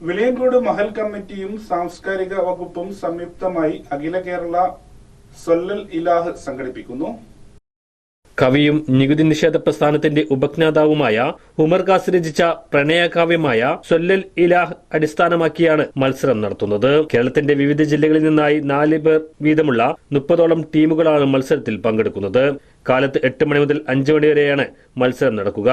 വിളിയങ്കോട് മഹൽ കമ്മിറ്റിയും സാംസ്കാരിക വകുപ്പും സംയുക്തമായി അഖില കേരള സൊല്ലൽ ഇലാഹ് സംഘടിപ്പിക്കുന്നു. കവിയും നികുതി നിഷേധ പ്രസ്ഥാനത്തിന്റെ ഉപജ്ഞാതാവുമായ ഉമർ ഖാസ് രചിച്ച പ്രണയകാവ്യമായ സൊല്ലൽ ഇലാഹ് അടിസ്ഥാനമാക്കിയാണ് മത്സരം നടത്തുന്നത്. കേരളത്തിന്റെ വിവിധ ജില്ലകളിൽ നിന്നായി നാല് പേർ വീതമുള്ള മുപ്പതോളം ടീമുകളാണ് മത്സരത്തിൽ പങ്കെടുക്കുന്നത്. കാലത്ത് എട്ട് മണി മുതൽ അഞ്ച് മണി വരെയാണ് മത്സരം നടക്കുക.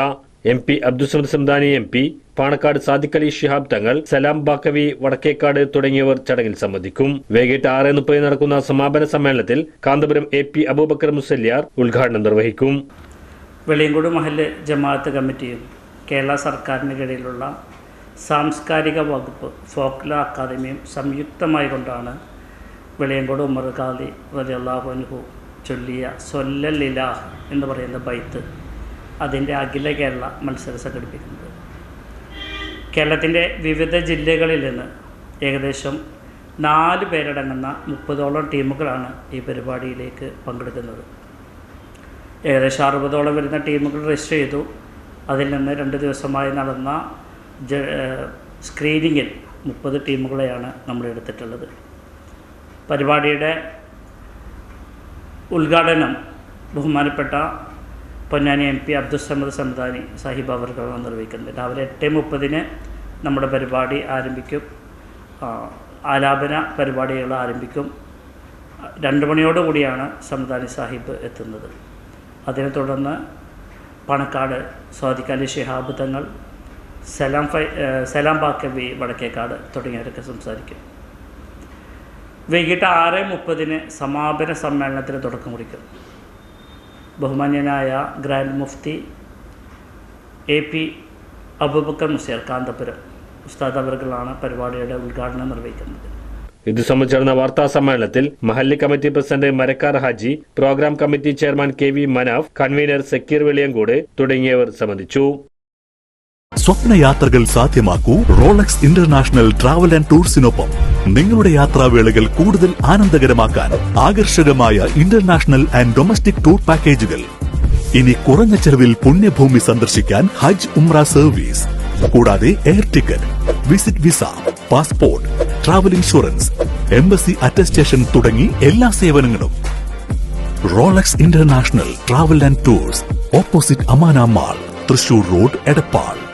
M P Abdussamad Samadani M P Panakkad Sadiq Ali Shihab Thangal Salam Baqavi Vadakkekad തുടങ്ങിയവർ ചടങ്ങിൽ സംബന്ധിക്കും. വൈകിട്ട് ആറ് മുപ്പതിന് നടക്കുന്ന സമാപന സമ്മേളനത്തിൽ കാന്തപുരം എ പി അബൂബക്കർ മുസല്യാർ ഉദ്ഘാടനം നിർവഹിക്കും. വെളിയങ്കോട് മഹല്ല് ജമാഅത്ത് കമ്മിറ്റിയും കേരള സർക്കാരിന് കീഴിലുള്ള സാംസ്കാരിക വകുപ്പ് ഫോക്ല അക്കാദമിയും സംയുക്തമായി കൊണ്ടാണ് വെളിയങ്കോട് ഉമർ ഖാദി റലിയല്ലാഹു അൻഹു ചൊല്ലിയ സൊല്ലലിലാഹ് എന്ന് പറയുന്ന ബൈത്ത് അതിന്റെ അഖില കേരള മത്സരം സംഘടിപ്പിക്കുന്നത്. കേരളത്തിന്റെ വിവിധ ജില്ലകളിൽ നിന്ന് ഏകദേശം നാല് പേരടങ്ങുന്ന മുപ്പതോളം ടീമുകളാണ് ഈ പരിപാടിയിലേക്ക് പങ്കെടുക്കുന്നത്. ഏകദേശം അറുപതോളം വരുന്ന ടീമുകൾ രജിസ്റ്റർ ചെയ്തു. അതിൽ നിന്ന് രണ്ട് ദിവസമായി നടന്ന ജ സ്ക്രീനിങ്ങിൽ മുപ്പത് ടീമുകളെയാണ് നമ്മൾ എടുത്തിട്ടുള്ളത്. പരിപാടിയുടെ ഉദ്ഘാടനം ബഹുമാനപ്പെട്ട പൊന്നാനി എം പി അബ്ദുസമദ് സംദാനി സാഹിബ് അവർക്കാണ് നിർവഹിക്കുന്നത് രാവിലെ എട്ട് മുപ്പതിന് നമ്മുടെ പരിപാടി ആരംഭിക്കും. ആലാപന പരിപാടികൾ ആരംഭിക്കും. രണ്ട് മണിയോടുകൂടിയാണ് സംദാനി സാഹിബ് എത്തുന്നത്. അതിനെ തുടർന്ന് പണക്കാട് സ്വാദിഖ് ഷിഹാബ് തങ്ങൾ സലാം ഫൈ സലാം ബാക്കബി വടക്കേക്കാട് തുടങ്ങിയവരൊക്കെ സംസാരിക്കും. വൈകിട്ട് ആറ് മുപ്പതിന് സമാപന സമ്മേളനത്തിന് തുടക്കം കുറിക്കും. ബഹുമാന്യനായ grand Mufti A P Abubakar Musliyar Kanthapuram. ഉസ്താദ് അവർകളാണ് പരിപാടിയുടെ ഉദ്ഘാടനം നിർവഹിക്കുന്നത്. ഇത് സംബന്ധിച്ച് നടന്ന വാർത്താ സമ്മേളനത്തിൽ മഹല്ലി committee president Marakkar Haji programme committee chairman K V Manaf convenor Sakir Veliyancode തുടങ്ങിയവർ സംബന്ധിച്ചു. സ്വപ്നയാത്രകൾ സാധ്യമാക്കൂ റോളക്സ് ഇന്റർനാഷണൽ ട്രാവൽ ആൻഡ് ടൂർസിനൊപ്പം. നിങ്ങളുടെ യാത്രാവേളകൾ കൂടുതൽ ആനന്ദകരമാക്കാൻ ആകർഷകമായ ഇന്റർനാഷണൽ ആൻഡ് ഡൊമസ്റ്റിക് ടൂർ പാക്കേജുകൾ. ഇനി കുറഞ്ഞ ചെലവിൽ പുണ്യഭൂമി സന്ദർശിക്കാൻ ഹജ്ജ് ഉംറ സർവീസ്. കൂടാതെ air ticket visit visa passport travel insurance embassy attestation തുടങ്ങി എല്ലാ സേവനങ്ങളും. Rolex international travel and tours opposite Amana mall Thrissur road Edappal.